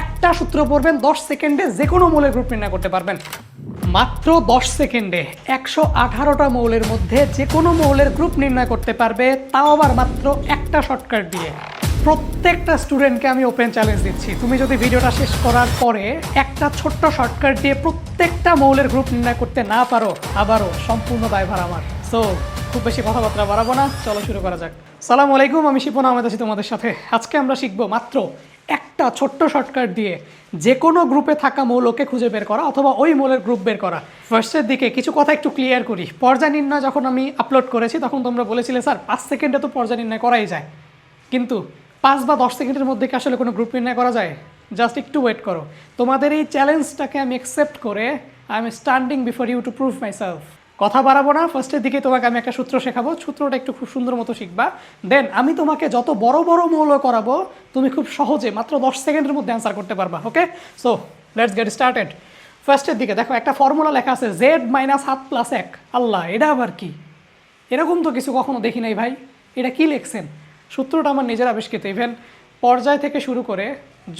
একটা সূত্র পড়বেন, দশ সেকেন্ডে যে কোনো মৌলের গ্রুপ নির্ণয় করতে পারবেন। মাত্র দশ সেকেন্ডে একশো আঠারোটা মৌলের মধ্যে যে কোনো মৌলের গ্রুপ নির্ণয় করতে পারবে, তাও আবার মাত্র একটা শর্টকাট দিয়ে। প্রত্যেকটা স্টুডেন্টকে আমি ওপেন চ্যালেঞ্জ দিচ্ছি। তুমি যদি ভিডিওটা শেষ করার পরে একটা ছোট্ট শর্টকাট দিয়ে প্রত্যেকটা মৌলের গ্রুপ নির্ণয় করতে না পারো, আবারও সম্পূর্ণ দায়ভার আমার। সো খুব বেশি কথাবার্তা বাড়াবো না, চলো শুরু করা যাক। সালাম আলাইকুম, আমি শিপন আহমেদ আছি তোমাদের সাথে। আজকে আমরা শিখব মাত্র একটা ছোট্ট শর্টকাট দিয়ে যে কোনো গ্রুপে থাকা মৌলকে খুঁজে বের করা অথবা ওই মৌলের গ্রুপ বের করা। ফার্স্টের দিকে কিছু কথা একটু ক্লিয়ার করি। পর্যায় নির্ণয় যখন আমি আপলোড করেছি, তখন তোমরা বলেছিলে, স্যার, পাঁচ সেকেন্ডে তো পর্যায় নির্ণয় করাই যায়। কিন্তু পাঁচ বা দশ সেকেন্ডের মধ্যে কি আসলে কোনো গ্রুপ নির্ণয় করা যায়? জাস্ট একটু ওয়েট করো। তোমাদের এই চ্যালেঞ্জটাকে আমি অ্যাকসেপ্ট করে I am standing before you to prove myself কথা বাড়াবো না ফার্স্টের দিকে তোমাকে আমি একটা সূত্র শেখাবো। সূত্রটা একটু খুব সুন্দর মতো শিখবা। দেন আমি তোমাকে যত বড় বড় মৌল করাবো, তুমি খুব সহজে মাত্র দশ সেকেন্ডের মধ্যে অ্যান্সার করতে পারবা okay so let's get started ফার্স্টের দিকে দেখো, একটা ফর্মুলা লেখা আছে জেড মাইনাস সাত প্লাস এক। আল্লাহ, এটা আবার কি? এরকম তো কিছু কখনো দেখি নাই ভাই। এটা কি লিখছেন? সূত্রটা আমার নিজের আবিষ্কৃত। ইভেন পর্যায় থেকে শুরু করে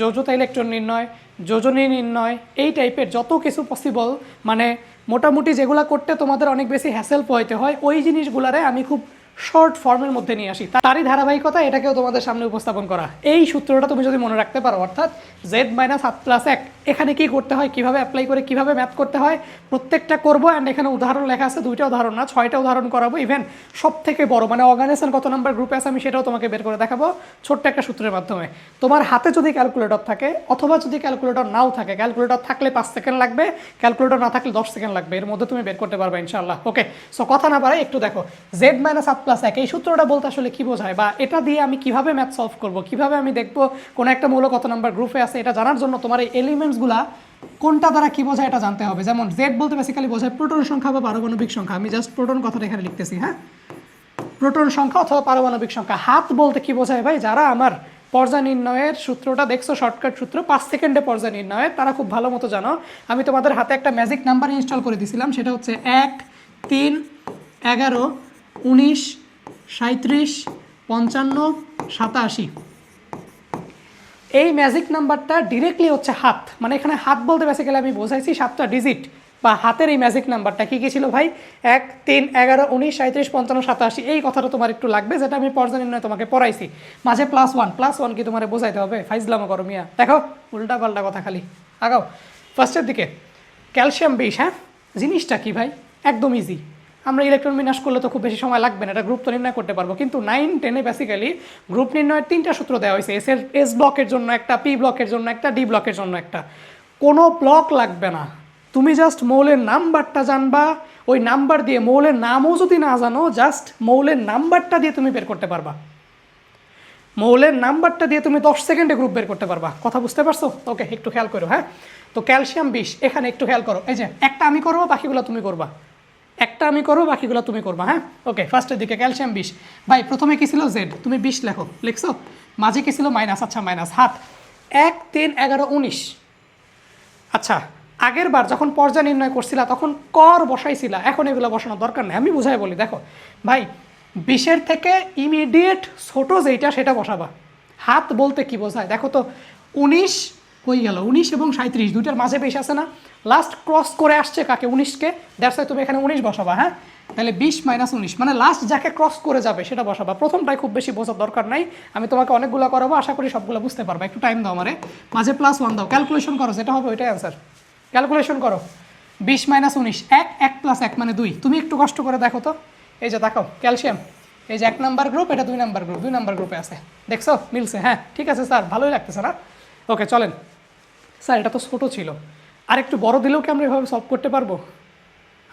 যোজতা ইলেকট্রন নির্ণয় যোজনী নির্ণয়, এই টাইপের যত কিছু পসিবল মানে মোটামুটি যেগুলো করতে তোমাদের অনেক বেশি হ্যাসেল পয়তে হয়, ওই জিনিসগুলারে আমি খুব শর্ট ফর্মের মধ্যে নিয়ে আসি। তারই ধারাবাহিকতা এটাকেও তোমাদের সামনে উপস্থাপন করা। এই সূত্রটা তুমি যদি মনে রাখতে পারো, অর্থাৎ জেড মাইনাস সাত প্লাস এক, এখানে কি করতে হয়, কীভাবে অ্যাপ্লাই করে, কীভাবে ম্যাথ করতে হয়, প্রত্যেকটা করব অ্যান্ড এখানে উদাহরণ লেখা আছে, দুইটা উদাহরণ না, ছয়টা উদাহরণ করাবো ইভেন সব থেকে বড় মানে অর্গানাইজেশন কত নাম্বার গ্রুপে আছে, আমি সেটাও তোমাকে বের করে দেখাবো ছোট্ট একটা সূত্রের মাধ্যমে। তোমার হাতে যদি ক্যালকুলেটর থাকে, অথবা যদি ক্যালকুলেটর নাও থাকে ক্যালকুলেটর থাকলে পাঁচ সেকেন্ড লাগবে ক্যালকুলেটর না থাকলে দশ সেকেন্ড লাগবে, এর মধ্যে তুমি বের করতে পারবে ইনশাল্লাহ ওকে সো কথা না পারে একটু দেখো। জেড মাইনাস সাত প্লাস এক। এই সূত্রটা বলতে আসলে কি বোঝায়? বা এটা দিয়ে আমি কীভাবে ম্যাথ সলভ করব? কীভাবে আমি দেখব কোনো একটা মূল কত নাম্বার গ্রুপে আছে? এটা জানার জন্য তোমার এই এলিমেন্টসগুলা কোনটা দ্বারা কি বোঝায় এটা জানতে হবে। যেমন জেড বলতে বেসিক্যালি বোঝায় প্রোটন সংখ্যা বা পারমাণবিক সংখ্যা। আমি জাস্ট প্রোটন কথাটা এখানে লিখতেছি হ্যাঁ? প্রোটন সংখ্যা অথবা পারমাণবিক সংখ্যা। হাত বলতে কি বোঝায় ভাই? যারা আমার পর্যায় নির্ণয়ের সূত্রটা দেখছ শর্টকাট সূত্র, পাঁচ সেকেন্ডে পর্যায় নির্ণয়ের, তারা খুব ভালো মতো জানো। আমি তোমাদের হাতে একটা ম্যাজিক নাম্বার ইনস্টল করে দিয়েছিলাম সেটা হচ্ছে এক, তিন, এগারো উনিশ সাঁত্রিশ পঞ্চান্ন, সাতাশি। এই ম্যাজিক নাম্বারটা ডিরেক্টলি হচ্ছে হাত। মানে এখানে হাত বলতে বেসিক্যালি আমি বোঝাইছি সাতটা ডিজিট বা হাতের এই ম্যাজিক নাম্বারটা কী কী ছিল ভাই? এক, তিন, এগারো, উনিশ সাঁত্রিশ পঞ্চান্ন, সাতাশি। এই কথাটা তোমার একটু লাগবে, যেটা আমি পর্যায় নির্ণয় তোমাকে পড়াইছি। মাঝে প্লাস ওয়ান প্লাস ওয়ান কি তোমার বোঝাইতে হবে? ফাইজলামো করো মিয়া। দেখো উল্টা পাল্টা কথা খালি। আগাও। ফার্স্টের দিকে ক্যালসিয়াম বিষ হ্যাঁ? জিনিসটা কি ভাই? একদম ইজি আমরা ইলেকট্রন বিন্যাস করলে তো খুব বেশি সময় লাগবে না, এটা গ্রুপ তো নির্ণয় করতে পারব। কিন্তু নাইন টেনে বেসিক্যালি গ্রুপ নির্ণয়ের তিনটা সূত্র দেওয়া হয়েছে। এস এর এস ব্লকের জন্য একটা পি ব্লকের জন্য একটা ডি ব্লকের জন্য একটা। কোনো ব্লক লাগবে না। তুমি জাস্ট মৌলের নাম্বারটা জানবা। ওই নাম্বার দিয়ে মৌলের নামও যদি না জানো জাস্ট মৌলের নাম্বারটা দিয়ে তুমি বের করতে পারবা। মৌলের নাম্বারটা দিয়ে তুমি দশ সেকেন্ডে গ্রুপ বের করতে পারবা। কথা বুঝতে পারছ? ওকে, একটু খেয়াল করো হ্যাঁ? তো ক্যালসিয়াম বিষ এখানে একটু খেয়াল করো। এই যে, একটা আমি করব, বাকিগুলো তুমি করবা। একটা আমি করব, বাকিগুলো তুমি করবা হ্যাঁ? ওকে ফার্স্টের দিকে ক্যালসিয়াম বিষ ভাই, প্রথমে কি ছিল জেড তুমি বিষ লেখো, লিখছো? মাঝে কি ছিল মাইনাস আচ্ছা মাইনাস হাত এক, তিন, এগারো, উনিশ। আচ্ছা আগের বার যখন পর্যায় নির্ণয় করছিলা, তখন কর বসাইছিলা। এখন এগুলো বসানোর দরকার নেই, আমি বুঝাই বলি, দেখো। ভাই, বিশের থেকে ইমিডিয়েট ছোট যেইটা, সেটা বসাবা। হাত বলতে কি বোঝায়? দেখো তো, উনিশ হয়ে গেল। উনিশ এবং সাঁত্রিশ দুইটার মাঝে বেশ আছে না? লাস্ট ক্রস করে আসছে কাকে? উনিশকে। দ্যাটস তুমি এখানে উনিশ বসাবা হ্যাঁ? তাহলে বিশ মাইনাস উনিশ মানে লাস্ট যাকে ক্রস করে যাবে সেটা বসাবা। প্রথমটাই খুব বেশি বোঝার দরকার নাই। আমি তোমাকে অনেকগুলো করাবো, আশা করি সবগুলো বুঝতে পারবা। একটু টাইম দাও আমারে। মাঝে প্লাস ওয়ান দাও। ক্যালকুলেশন করো, যেটা হবে ওইটাই অ্যান্সার ক্যালকুলেশন করো। বিশ মাইনাস উনিশ, এক এক প্লাস এক মানে দুই। তুমি একটু কষ্ট করে দেখো তো। এই যে দেখো ক্যালসিয়াম এই যে এক নাম্বার গ্রুপ এটা দুই নাম্বার গ্রুপ দুই নাম্বার গ্রুপে আছে। দেখছ? মিলছে হ্যাঁ? ঠিক আছে স্যার ভালোই লাগতেছে না? ওকে চলেন। স্যার, এটা তো ছোটো ছিল। আর একটু বড় দিলেও কি আমরা এভাবে সলভ করতে পারব?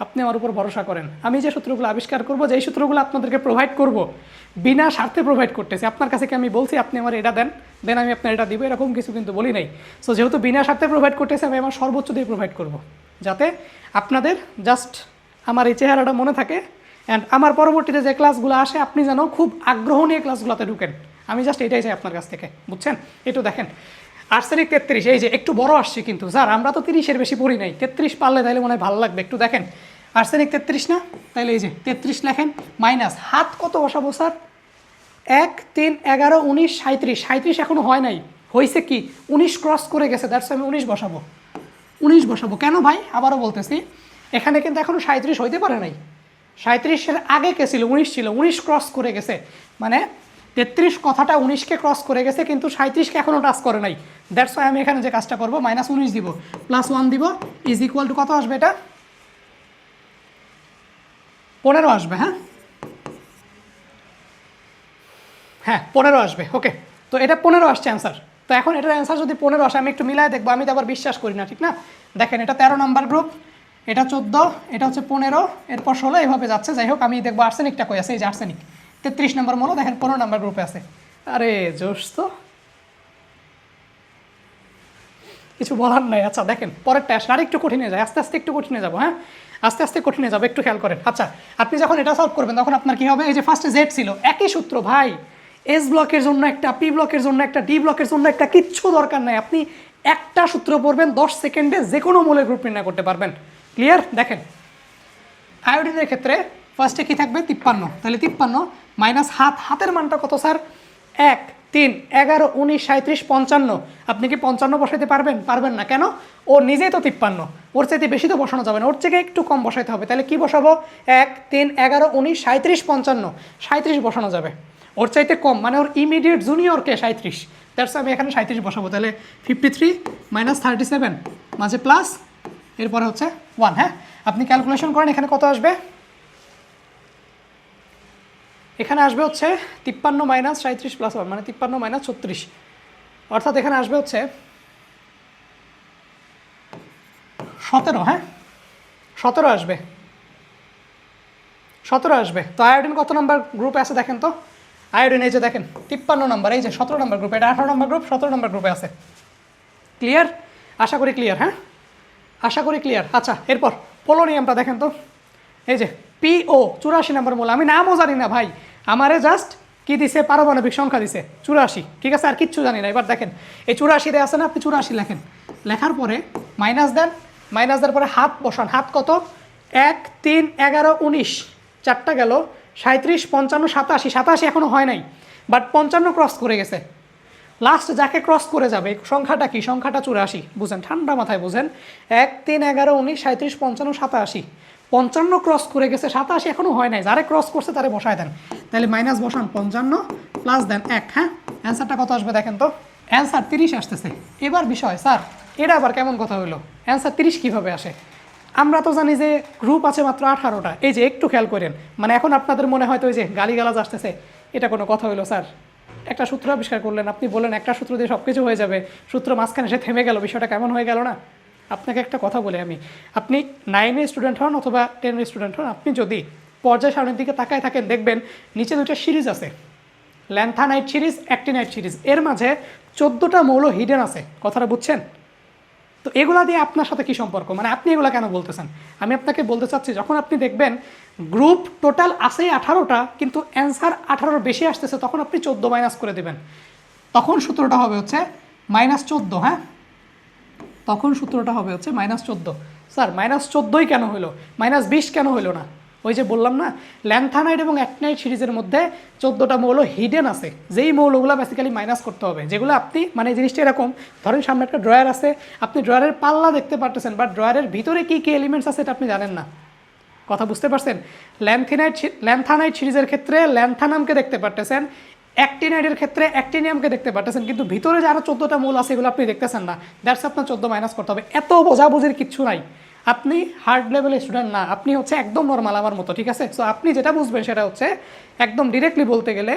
আপনি আমার উপর ভরসা করেন। আমি যে সূত্রগুলো আবিষ্কার করব, যেই সূত্রগুলো আপনাদেরকে প্রোভাইড করব, বিনা স্বার্থে প্রোভাইড করতেছি। আপনার কাছে কি আমি বলছি, আপনি আমার এটা দেন দেন আমি আপনার এটা দিব, এরকম কিছু কিন্তু বলি নাই। সো যেহেতু বিনা স্বার্থে প্রোভাইড করতেছি, আমি আমার সর্বোচ্চ দিয়ে প্রোভাইড করব। যাতে আপনাদের জাস্ট আমার এই চেহারাটা মনে থাকে অ্যান্ড আমার পরবর্তীতে যে ক্লাসগুলো আসে, আপনি যেন খুব আগ্রহ নিয়ে ক্লাসগুলোতে ঢুকেন। আমি জাস্ট এটাই চাই আপনার কাছ থেকে, বুঝছেন? একটু দেখেন। আর্সেনিক তেত্রিশ, এই যে একটু বড় আসছে কিন্তু। স্যার, আমরা তো তিরিশের বেশি পড়ি নাই। তেত্রিশ পারলে তাহলে মনে হয় ভালো লাগবে। একটু দেখেন। আর্সেনিক তেত্রিশ না? তাহলে এই যে তেত্রিশ লেখেন। মাইনাস হাত কত বসাবো, স্যার? এক, তিন, এগারো, উনিশ সাঁত্রিশ সাঁত্রিশ এখনও হয় নাই। হয়েছে কি? উনিশ ক্রস করে গেছে দ্যাটস আমি উনিশ বসাবো। উনিশ বসাবো। কেন ভাই? আবারও বলতেছি। এখানে কিন্তু এখনও সাঁত্রিশ হইতে পারে নাই। সাঁত্রিশের আগে কে ছিল? উনিশ ছিল। উনিশ ক্রস করে গেছে। মানে তেত্রিশ কথাটা উনিশকে ক্রস করে গেছে, কিন্তু সাঁত্রিশকে এখনও টাচ করে নাই। দ্যাটস ওয়াই আমি এখানে যে কাজটা করব মাইনাস উনিশ দিব। প্লাস ওয়ান দিব ইজ ইকুয়াল টু কত আসবে এটা? পনেরো আসবে হ্যাঁ? হ্যাঁ পনেরো আসবে ওকে তো এটা পনেরো আসছে অ্যান্সার তো এখন এটার অ্যান্সার যদি পনেরো আসে, আমি একটু মিলাই দেখব, আমি তো আবার বিশ্বাস করি না, ঠিক না? দেখেন, এটা তেরো নম্বর গ্রুপ এটা চোদ্দ, এটা হচ্ছে পনেরো, এরপর ষোলো এইভাবে যাচ্ছে। যাই হোক, আমি দেখব আর্সেনিকটা কই আছে, এই যে আর্সেনিক তেত্রিশ নম্বর মলো দেখেন পনেরো নম্বর গ্রুপে আছে। আরে, জোশ তো। কিছু বলার নাই আচ্ছা দেখেন, পরেরটা আসলে আরেকটু কঠিনে যায় আস্তে আস্তে একটু কঠিনে যাব হ্যাঁ? আস্তে আস্তে কঠিনে যাব, একটু খেয়াল করেন। আচ্ছা আপনি যখন এটা সলভ করবেন, তখন আপনার কি হবে? এই যে ফার্স্টে জেড ছিল, একই সূত্র, ভাই। এস ব্লকের জন্য একটা পি ব্লকের জন্য একটা ডি ব্লকের জন্য একটা, কিচ্ছু দরকার নাই। আপনি একটা সূত্র পড়বেন, দশ সেকেন্ডে যে কোনো মূলের গ্রুপ নির্ণয় করতে পারবেন। ক্লিয়ার দেখেন। আয়োডিনের ক্ষেত্রে ফার্স্টে কী থাকবে? তিপ্পান্ন। তাহলে তিপ্পান্ন মাইনাস হাত হাতের মানটা কত স্যার? এক, তিন, এগারো, উনিশ সাঁত্রিশ পঞ্চান্ন। আপনি কি পঞ্চান্ন বসাইতে পারবেন? পারবেন না। কেন? ও নিজেই তো তিপ্পান্ন। ওর চাইতে বেশি তো বসানো যাবে না। ওর থেকে একটু কম বসাইতে হবে। তাহলে কি বসাবো? এক, তিন, এগারো, উনিশ সাঁত্রিশ পঞ্চান্ন। সাঁত্রিশ বসানো যাবে। ওর চাইতে কম। মানে ওর ইমিডিয়েট জুনিয়রকে সাঁত্রিশ দ্যাটস আমি এখানে সাঁত্রিশ বসাবো। তাহলে fifty three minus thirty seven মাঝে প্লাস এরপরে হচ্ছে ওয়ান হ্যাঁ? আপনি ক্যালকুলেশন করেন, এখানে কত আসবে? এখানে আসবে হচ্ছে তিপ্পান্ন মাইনাস সাঁত্রিশ প্লাস ওয়ান মানে তিপ্পান্ন মাইনাস ছত্রিশ। অর্থাৎ এখানে আসবে হচ্ছে সতেরো হ্যাঁ? সতেরো আসবে। সতেরো আসবে। তো আয়োডিন কত নাম্বার গ্রুপে আছে দেখেন তো? আয়োডিন এই যে দেখেন, তিপ্পান্ন নাম্বার এই যে সতেরো নাম্বার গ্রুপ এটা আঠারো নাম্বার গ্রুপ সতেরো নাম্বার গ্রুপে আছে। ক্লিয়ার আশা করি ক্লিয়ার হ্যাঁ? আশা করি ক্লিয়ার আচ্ছা এরপর পোলোনিয়ামটা দেখেন তো? এই যে পিও চুরাশি নাম্বার মূল আমি নামও জানি না ভাই। আমারে জাস্ট কি দিছে? পারমাণবিক সংখ্যা দিছে। চুরাশি। ঠিক আছে? আর কিচ্ছু জানি না। এবার দেখেন, এই চুরাশিতে আছে না? আপনি চুরাশি লেখেন। লেখার পরে মাইনাস দেন। মাইনাস দেওয়ার পরে হাত বসান। হাত কত? এক, তিন, এগারো, উনিশ। চারটা গেল। সাঁত্রিশ পঞ্চান্ন, সাতাশি। সাতাশি এখনও হয় নাই। বাট পঞ্চান্ন ক্রস করে গেছে। লাস্ট যাকে ক্রস করে যাবে সংখ্যাটা কি? সংখ্যাটা চুরাশি। বুঝেন, ঠান্ডা মাথায় বুঝেন। এক, তিন, এগারো, উনিশ সাঁত্রিশ পঞ্চান্ন, সাতাশি। পঞ্চান্ন ক্রস করে গেছে, সাতাশি এখনও হয় নাই। যারে ক্রস করছে তারে বসায় দেন। তাহলে মাইনাস বসান পঞ্চান্ন প্লাস দেন এক হ্যাঁ? অ্যান্সারটা কত আসবে দেখেন তো? অ্যান্সার তিরিশ আসতেছে। এবার বিষয়, স্যার, এটা আবার কেমন কথা হলো অ্যান্সার তিরিশ কীভাবে আসে? আমরা তো জানি যে গ্রুপ আছে মাত্র আঠারোটা। এই যে একটু খেয়াল করেন। মানে এখন আপনাদের মনে হয়তো ওই যে গালিগালাজ আসতেছে, এটা কোনো কথা হলো স্যার? একটা সূত্র আবিষ্কার করলেন, আপনি বললেন একটা সূত্র দিয়ে সব কিছু হয়ে যাবে। সূত্র মাঝখানে এসে থেমে গেল, বিষয়টা কেমন হয়ে গেল না? আপনাকে একটা কথা বলি আমি। আপনি নাইনের স্টুডেন্ট হন অথবা টেনের স্টুডেন্ট হন, আপনি যদি পর্যায় সারণীর দিকে তাকায় থাকেন, দেখবেন নিচে দুটো সিরিজ আছে। ল্যান্থানাইট সিরিজ অ্যাক্টিনাইট সিরিজ এর মাঝে চোদ্দোটা মৌল হিডেন আছে। কথাটা বুঝছেন? তো এগুলা দিয়ে আপনার সাথে কি সম্পর্ক? মানে আপনি এগুলা কেন বলতেছেন? আমি আপনাকে বলতে চাচ্ছি, যখন আপনি দেখবেন গ্রুপ টোটাল আসে আঠারোটা, কিন্তু অ্যান্সার আঠারোর বেশি আসতেছে, তখন আপনি চোদ্দ মাইনাস করে দেবেন। তখন সূত্রটা হবে হচ্ছে মাইনাস চোদ্দ হ্যাঁ? তখন সূত্রটা হবে হচ্ছে মাইনাস চোদ্দ। স্যার মাইনাস চোদ্দোই কেন হলো? মাইনাস বিশ কেন হলো না? ওই যে বললাম না ল্যান্থানাইট এবং অ্যাক্টিনাইট সিরিজের মধ্যে চোদ্দোটা মৌল হিডেন আছে। যেই মৌলগুলো বেসিক্যালি মাইনাস করতে হবে। যেগুলো আপনি মানে জিনিসটা এরকম, ধরেন সামনে একটা ড্রয়ার আছে, আপনি ড্রয়ারের পাল্লা দেখতে পারতেছেন বা ড্রয়ারের ভিতরে কী কী এলিমেন্টস আছে এটা আপনি জানেন না। কথা বুঝতে পারছেন? ল্যান্থিনাইট ল্যান্থানাইট সিরিজের ক্ষেত্রে ল্যান্থানামকে দেখতে পারতেছেন অ্যাক্টিনাইটের ক্ষেত্রে অ্যাক্টিনিয়ামকে দেখতে পারতেছেন, কিন্তু ভিতরে যে আরও চোদ্দোটা মূল আছে এগুলো আপনি দেখতেছেন না। দ্যাটস আপনার চোদ্দ মাইনাস করতে হবে। এত বোঝাবুঝির কিচ্ছু নাই। আপনি হার্ড লেভেলের স্টুডেন্ট না, আপনি হচ্ছে একদম নর্মাল আমার মতো, ঠিক আছে? সো আপনি যেটা বুঝবেন সেটা হচ্ছে একদম ডিরেক্টলি বলতে গেলে,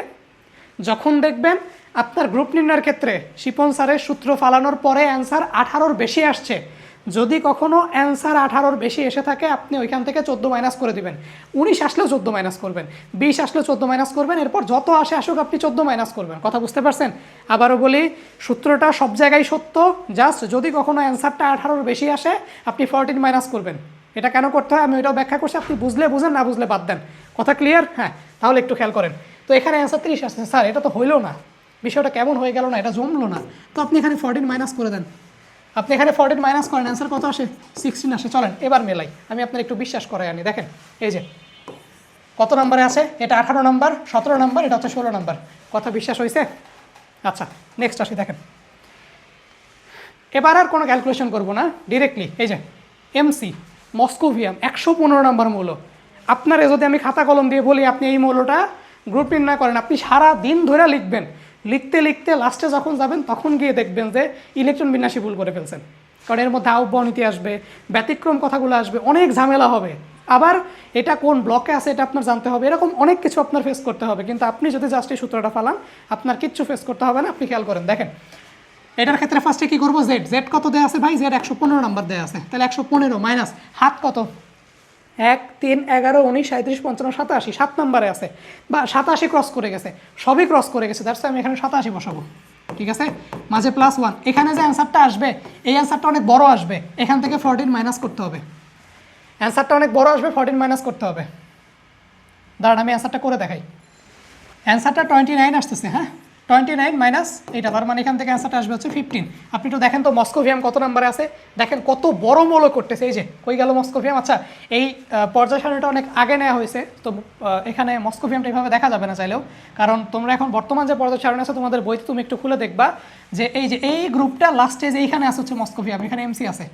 যখন দেখবেন আপনার গ্রুপ নির্ণয়ের ক্ষেত্রে শিপন স্যারের সূত্র ফালানোর পরে অ্যান্সার আঠারোর বেশি আসছে যদি কখনো অ্যান্সার আঠারোর বেশি এসে থাকে, আপনি ওইখান থেকে চোদ্দ মাইনাস করে দিবেন। উনিশ আসলেও চোদ্দ মাইনাস করবেন। বিশ আসলেও চোদ্দ মাইনাস করবেন। এরপর যত আসে আসুক, আপনি চোদ্দ মাইনাস করবেন। কথা বুঝতে পারছেন? আবারও বলি, সূত্রটা সব জায়গায় সত্য। জাস্ট যদি কখনো অ্যান্সারটা আঠারোর বেশি আসে, আপনি ফোরটিন মাইনাস করবেন। এটা কেন করতে হয়? আমি ওইটাও ব্যাখ্যা করছি। আপনি বুঝলে বুঝেন, না বুঝলে বাদ দেন। কথা ক্লিয়ার হ্যাঁ তাহলে একটু খেয়াল করেন। তো এখানে অ্যান্সার তিরিশ আসছে। স্যার, এটা তো হইল না। বিষয়টা কেমন হয়ে গেল না? এটা জমলো না। তো আপনি এখানে ফোরটিন মাইনাস করে দেন। আপনি এখানে ফর্টিন মাইনাস করেন অ্যান্সার কত আসে? সিক্সটিন আসে। চলেন, এবার মেলাই। আমি আপনার একটু বিশ্বাস করাই আনি। দেখেন, এই যে, কত নম্বরে আছে? এটা আঠারো নম্বর সতেরো নম্বর এটা হচ্ছে ষোলো নম্বর কথা বিশ্বাস হয়েছে আচ্ছা নেক্সট আসি, দেখেন। এবার আর কোনো ক্যালকুলেশন করব না ডিরেক্টলি এই যে এমসি মস্কোভিয়াম একশো পনেরো নম্বর মৌল। আপনারে যদি আমি খাতা কলম দিয়ে বলি, আপনি এই মৌলটা গ্রুপ নির্ণয় করেন, আপনি সারা দিন ধরে লিখবেন। লিখতে লিখতে লাস্টে যখন যাবেন, তখন গিয়ে দেখবেন যে ইলেকট্রন বিন্যাসী ভুল করে ফেলছেন। কারণ এর মধ্যে আহ্বানীতি আসবে, ব্যতিক্রম কথাগুলো আসবে, অনেক ঝামেলা হবে। আবার এটা কোন ব্লকে আছে এটা আপনার জানতে হবে। এরকম অনেক কিছু আপনার ফেস করতে হবে। কিন্তু আপনি যদি জাস্ট এই সূত্রটা ফালান, আপনার কিচ্ছু ফেস করতে হবে না। আপনি খেয়াল করেন, দেখেন। এটার ক্ষেত্রে ফার্স্টে কি করব? জেড জেড কত দেওয়া আছে ভাই? জেড একশো পনেরো নাম্বার দেওয়া আছে। তাহলে একশো পনেরো মাইনাস হাত কত? এক তিন এগারো উনিশ সাঁত্রিশ পঞ্চান্ন সাতাশি, সাত নম্বরে আছে। বা সাতাশি ক্রস করে গেছে। সবই ক্রস করে গেছে। দ্যাটস আমি এখানে সাতাশি বসাবো। ঠিক আছে? মাঝে প্লাস ওয়ান এখানে যে অ্যান্সারটা আসবে, এই অ্যান্সারটা অনেক বড় আসবে। এখান থেকে ফোরটিন মাইনাস করতে হবে। অ্যান্সারটা অনেক বড় আসবে ফোরটিন মাইনাস করতে হবে। দাঁড়ান, আমি অ্যান্সারটা করে দেখাই। অ্যান্সারটা টোয়েন্টি নাইন আসতেছে হ্যাঁ? টোয়েন্টি নাইন মাইনাস এইটা, তার মানে এখান থেকে অ্যান্সারটা আসবে হচ্ছে ফিফটিন আপনি একটু দেখেন তো, মস্কোভিয়াম কত নাম্বারে আছে? দেখেন কত বড় মৌল করতেছে, এই যে, কই গেল মস্কোভিয়াম? আচ্ছা এই পর্যায় সারণীটা অনেক আগে নেওয়া হয়েছে, তো এখানে মস্কোভিয়ামটা এইভাবে দেখা যাবে না চাইলেও। কারণ তোমরা এখন বর্তমান যে পর্যায় সারণী আছে, তোমাদের বইতে তুমি একটু খুলে দেখবা যে এই যে, এই গ্রুপটা লাস্টে যে এইখানে আছে হচ্ছে মস্কোভিয়াম, এখানে এমসি আছে।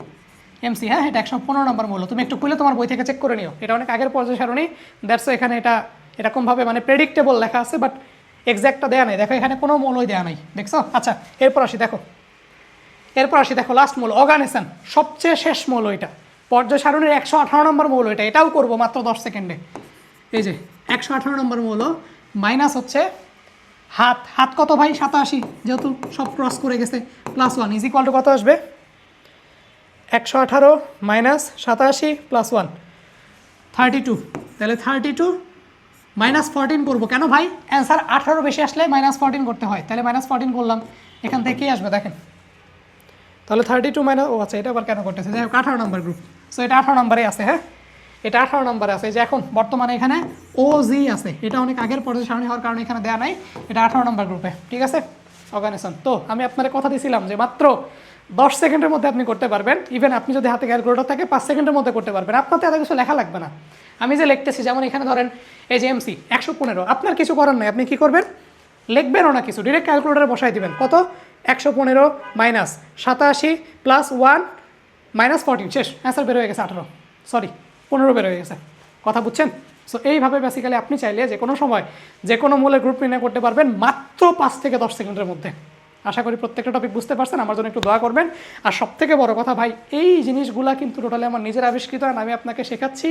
এমসি হ্যাঁ এটা একশো পনেরো নম্বর মূল্য তুমি একটু খুলে তোমার বই থেকে চেক করে নিও। এটা অনেক আগের পর্যায় সারণী দ্যাটস এখানে এটা এরকমভাবে মানে প্রেডিক্টেবল লেখা আছে বাট এক্স্যাক্টটা দেয়া নাই। দেখো, এখানে কোনো মূলই দেওয়া নাই। দেখছ? আচ্ছা এরপর আসি, দেখো। এরপর আসি, দেখো লাস্ট মূল অর্গানেশন সবচেয়ে শেষ মৌল এটা। পর্যায় সারণের একশো আঠারো নম্বর মৌল এটা। এটাও করব মাত্র দশ সেকেন্ডে। এই যে, একশো আঠারো নম্বর মৌল মাইনাস হচ্ছে হাত। হাত কত ভাই? সাতাশি, যেহেতু সব ক্রস করে গেছে। Plus one is equal to কত আসবে? একশো আঠারো মাইনাস সাতাশি প্লাস ওয়ান থার্টি টু তাহলে থার্টি টু মাইনাস ফোরটিন করব। কেন ভাই? অ্যান্সার আঠারো বেশি আসলে মাইনাস ফোরটিন করতে হয়। তাহলে মাইনাস ফোরটিন করলাম। এখান থেকে আসবে? দেখেন। তাহলে থার্টি টু মাইনাস ও আচ্ছা এটা আবার কেন করতেছে? যাই হোক, আঠারো নম্বর গ্রুপ সো এটা আঠারো নম্বরে আছে হ্যাঁ? এটা আঠারো নম্বরে আছে। যে এখন, বর্তমানে এখানে ও জি আছে। এটা অনেক আগের পর্যায়ে সারণী হওয়ার কারণে এখানে দেওয়া নাই। এটা আঠারো নম্বর গ্রুপে ঠিক আছে? অর্গানাইজেশন তো, আমি আপনার কথা দিয়েছিলাম যে মাত্র দশ সেকেন্ডের মধ্যে আপনি করতে পারবেন। ইভেন আপনি যদি হাতে ক্যালকুলেটর থাকে, পাঁচ সেকেন্ডের মধ্যে করতে পারবেন। আপনার এত কিছু লেখা লাগবে না। আমি যে লিখতেছি, যেমন এখানে ধরেন, এই যে এমসি একশো পনেরো। আপনার কিছু করার নাই, আপনি কি করবেন? লিখবেনও না কিছু। ডিরেক্ট ক্যালকুলেটারে বসাই দিবেন। কত? একশো পনেরো মাইনাস সাতাশি প্লাস ওয়ান মাইনাস ফোরটিন শেষ অ্যান্সার বের হয়ে গেছে আঠারো। সরি পনেরো বের হয়ে গেছে। কথা বুঝছেন? সো এইভাবে বেসিক্যালি আপনি চাইলে যে কোনো সময় যে কোনো মূলের গ্রুপ নির্ণয় করতে পারবেন মাত্র পাঁচ থেকে দশ সেকেন্ডের মধ্যে। আশা করি প্রত্যেকটা টপিক বুঝতে পারছেন, আমার জন্য একটু দোয়া করবেন। আর সব থেকে বড় কথা ভাই, এই জিনিসগুলা কিন্তু টোটালি আমার নিজের আবিষ্কৃত আর আমি আপনাকে শেখাচ্ছি।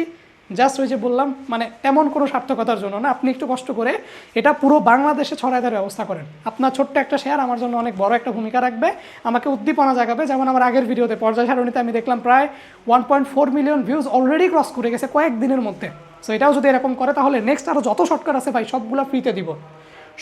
জাস্ট ওই যে বললাম মানে এমন কোনো সার্থকতার জন্য না, আপনি একটু কষ্ট করে এটা পুরো বাংলাদেশে ছড়ায় দেওয়ার ব্যবস্থা করেন। আপনার ছোট্ট একটা শেয়ার আমার জন্য অনেক বড় একটা ভূমিকা রাখবে। আমাকে উদ্দীপনা জাগাবে, যেমন আমার আগের ভিডিওতে পর্যায় সারণীতে আমি দেখলাম প্রায় one point four million views already cross করে গেছে কয়েকদিনের মধ্যে। সো এটাও যদি এরকম করে, তাহলে নেক্সট আরও যত শর্টকাট আছে ভাই, সবগুলো ফ্রিতে দিব।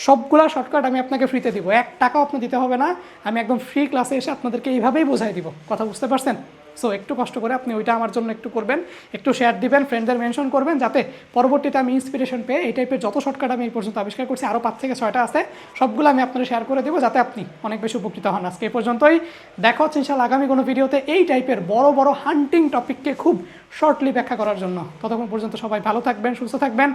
সবগুলা শর্টকাট আমি আপনাকে ফ্রিতে দিব। এক টাকাও আপনি দিতে হবে না। আমি একদম ফ্রি ক্লাসে এসে আপনাদেরকে এইভাবেই বোঝাই দিব। কথা বুঝতে পারছেন? সো একটু কষ্ট করে আপনি ওইটা আমার জন্য একটু করবেন। একটু শেয়ার দিবেন ফ্রেন্ডদের মেনশন করবেন যাতে পরবর্তীতে আমি ইন্সপিরেশন পেয়ে এই টাইপের যত শর্টকাট আমি এই পর্যন্ত আবিষ্কার করছি আরও পাঁচ থেকে ছয়টা আছে, সবগুলো আমি আপনাদের শেয়ার করে দেবো যাতে আপনি অনেক বেশি উপকৃত হন। আজকে এই পর্যন্তই। দেখা হচ্ছে ইনশাল্লাহ আগামী কোনো ভিডিওতে এই টাইপের বড় বড় হান্টিং টপিককে খুব শর্টলি ব্যাখ্যা করার জন্য। ততক্ষণ পর্যন্ত সবাই ভালো থাকবেন, সুস্থ থাকবেন।